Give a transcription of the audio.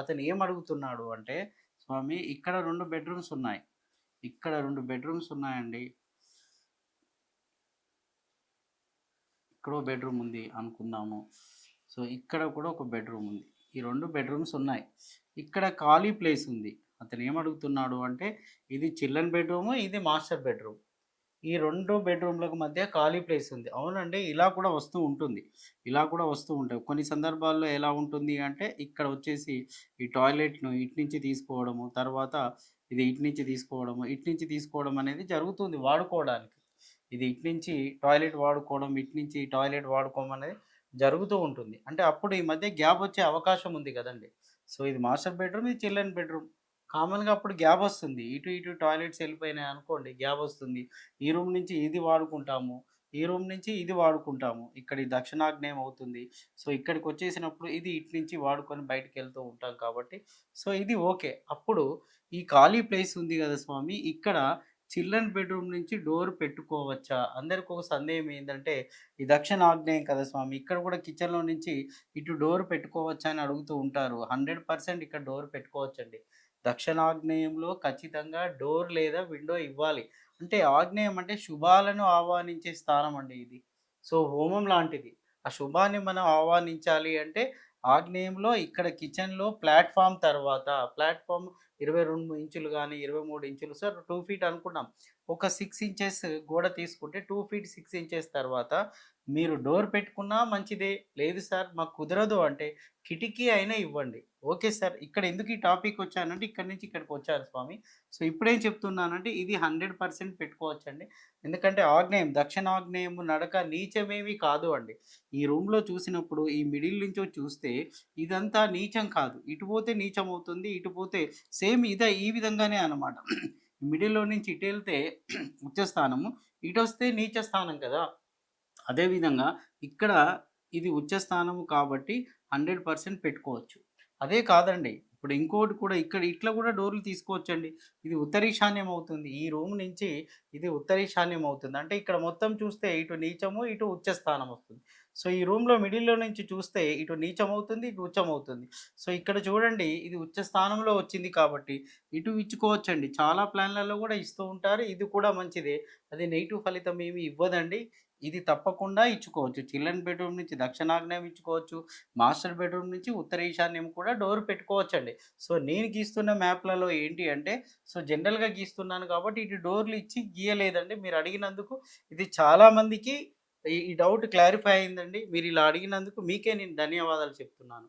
అతను ఏం అడుగుతున్నాడు అంటే స్వామి ఇక్కడ రెండు బెడ్రూమ్స్ ఉన్నాయి. ఇక్కడ రెండు బెడ్రూమ్స్ ఉన్నాయండి. ఇక్కడో బెడ్రూమ్ ఉంది అనుకుందాము. సో ఇక్కడ కూడా ఒక బెడ్రూమ్ ఉంది. ఈ రెండు బెడ్రూమ్స్ ఉన్నాయి. ఇక్కడ ఖాళీ ప్లేస్ ఉంది. అతను ఏం అడుగుతున్నాడు అంటే ఇది చిల్డ్రన్ బెడ్రూమ్ ఇది మాస్టర్ బెడ్రూమ్. ఈ రెండు బెడ్రూమ్లకు మధ్య ఖాళీ ప్లేస్ ఉంది. అవునండి. ఇలా కూడా వస్తూ ఉంటుంది. ఇలా కూడా వస్తూ ఉంటాయి. కొన్ని సందర్భాల్లో ఎలా ఉంటుంది అంటే ఇక్కడ వచ్చేసి ఈ టాయిలెట్ను ఇటు నుంచి తీసుకోవడము తర్వాత ఇది ఇటు నుంచి తీసుకోవడము ఇటు నుంచి తీసుకోవడం అనేది జరుగుతుంది వాడుకోవడానికి. ఇది ఇటు నుంచి టాయిలెట్ వాడుకోవడం ఇటు నుంచి టాయిలెట్ వాడుకోవడం అనేది జరుగుతూ ఉంటుంది. అంటే అప్పుడు ఈ మధ్య గ్యాప్ వచ్చే అవకాశం ఉంది కదండి. సో ఇది మాస్టర్ బెడ్రూమ్ ఇది చిల్డ్రన్ బెడ్రూమ్. కామన్గా అప్పుడు గ్యాప్ వస్తుంది. ఇటు ఇటు టాయిలెట్స్ వెళ్ళిపోయినాయి అనుకోండి గ్యాప్ వస్తుంది. ఈ రూమ్ నుంచి ఇది వాడుకుంటాము ఈ రూమ్ నుంచి ఇది వాడుకుంటాము ఇక్కడ దక్షిణాగ్నేయం అవుతుంది. సో ఇక్కడికి వచ్చేసినప్పుడు ఇది ఇటు నుంచి వాడుకొని బయటకు వెళ్తూ ఉంటాం కాబట్టి సో ఇది ఓకే. అప్పుడు ఈ ఖాళీ ప్లేస్ ఉంది కదా స్వామి ఇక్కడ చిల్డ్రన్ బెడ్రూమ్ నుంచి డోర్ పెట్టుకోవచ్చా? అందరికి ఒక సందేహం ఏంటంటే ఈ దక్షిణ ఆగ్నేయం కదా స్వామి ఇక్కడ కూడా కిచెన్లో నుంచి ఇటు డోర్ పెట్టుకోవచ్చా అని అడుగుతూ ఉంటారు. హండ్రెడ్ పర్సెంట్ ఇక్కడ డోర్ పెట్టుకోవచ్చండి. దక్షిణాగ్నేయంలో ఖచ్చితంగా డోర్ లేదా విండో ఇవ్వాలి. అంటే ఆగ్నేయం అంటే శుభాలను ఆహ్వానించే స్థానం అండి ఇది. సో హోమం లాంటిది. ఆ శుభాన్ని మనం ఆహ్వానించాలి అంటే ఆగ్నేయంలో ఇక్కడ కిచెన్లో ప్లాట్ఫామ్ తర్వాత ప్లాట్ఫామ్ ఇరవై రెండు ఇంచులు కానీ ఇరవై మూడు ఇంచులు సార్ టూ ఫీట్ అనుకున్నాం. ఒక సిక్స్ ఇంచెస్ గోడ తీసుకుంటే టూ ఫీట్ సిక్స్ ఇంచెస్ తర్వాత మీరు డోర్ పెట్టుకున్నా మంచిదే. లేదు సార్ మాకు కుదరదు అంటే కిటికీ అయినా ఇవ్వండి. Okay sir. ఇక్కడ ఎందుకు ఈ టాపిక్ వచ్చానంటే ఇక్కడ నుంచి ఇక్కడికి వచ్చారు స్వామి. సో ఇప్పుడేం చెప్తున్నానంటే ఇది హండ్రెడ్ పర్సెంట్ పెట్టుకోవచ్చండి. ఎందుకంటే ఆగ్నేయం దక్షిణ ఆగ్నేయం నడక నీచమేమి కాదు అండి. ఈ రూమ్లో చూసినప్పుడు ఈ మిడిల్ నుంచో చూస్తే ఇదంతా నీచం కాదు. ఇటు పోతే నీచం అవుతుంది ఇటు పోతే సేమ్ ఇదే ఈ విధంగానే అనమాట మిడిల్లో నుంచి ఇటు వెళ్తే ఉచ్చ స్థానము ఇటు వస్తే నీచ స్థానం కదా. అదేవిధంగా ఇక్కడ ఇది ఉచ్చ స్థానము కాబట్టి హండ్రెడ్ పర్సెంట్ పెట్టుకోవచ్చు. అదే కాదండి. ఇప్పుడు ఇంకోటి కూడా ఇక్కడ ఇట్లా కూడా డోర్లు తీసుకోవచ్చండి. ఇది ఉత్తరీశాన్యం అవుతుంది ఈ రూమ్ నుంచి ఇది ఉత్తరీశాన్యం అవుతుంది అంటే ఇక్కడ మొత్తం చూస్తే ఇటు నీచము ఇటు ఉచ్చ స్థానం వస్తుంది సో ఈ రూమ్లో మిడిల్లో నుంచి చూస్తే ఇటు నీచమవుతుంది ఇటు ఉచ్చమవుతుంది. సో ఇక్కడ చూడండి ఇది ఉచ్చ స్థానంలో వచ్చింది కాబట్టి ఇటు ఇచ్చుకోవచ్చండి. చాలా ప్లాన్లలో కూడా ఇస్తూ ఉంటారు. ఇది కూడా మంచిదే. అది నెగిటివ్ ఫలితం ఏమి ఇవ్వదండి. ఇది తప్పకుండా ఇచ్చుకోవచ్చు. చిల్డ్రన్ బెడ్రూమ్ నుంచి దక్షిణాగ్నేయం ఇచ్చుకోవచ్చు. మాస్టర్ బెడ్రూమ్ నుంచి ఉత్తర ఈశాన్యం కూడా డోర్ పెట్టుకోవచ్చండి. సో నేను గీస్తున్న మ్యాప్లలో ఏంటి అంటే సో జనరల్గా గీస్తున్నాను కాబట్టి ఇటు డోర్లు ఇచ్చి గీయలేదండి. మీరు అడిగినందుకు ఇది చాలామందికి ఈ డౌట్ క్లారిఫై అయిందండి. మీరు ఇలా అడిగినందుకు మీకే నేను ధన్యవాదాలు చెప్తున్నాను.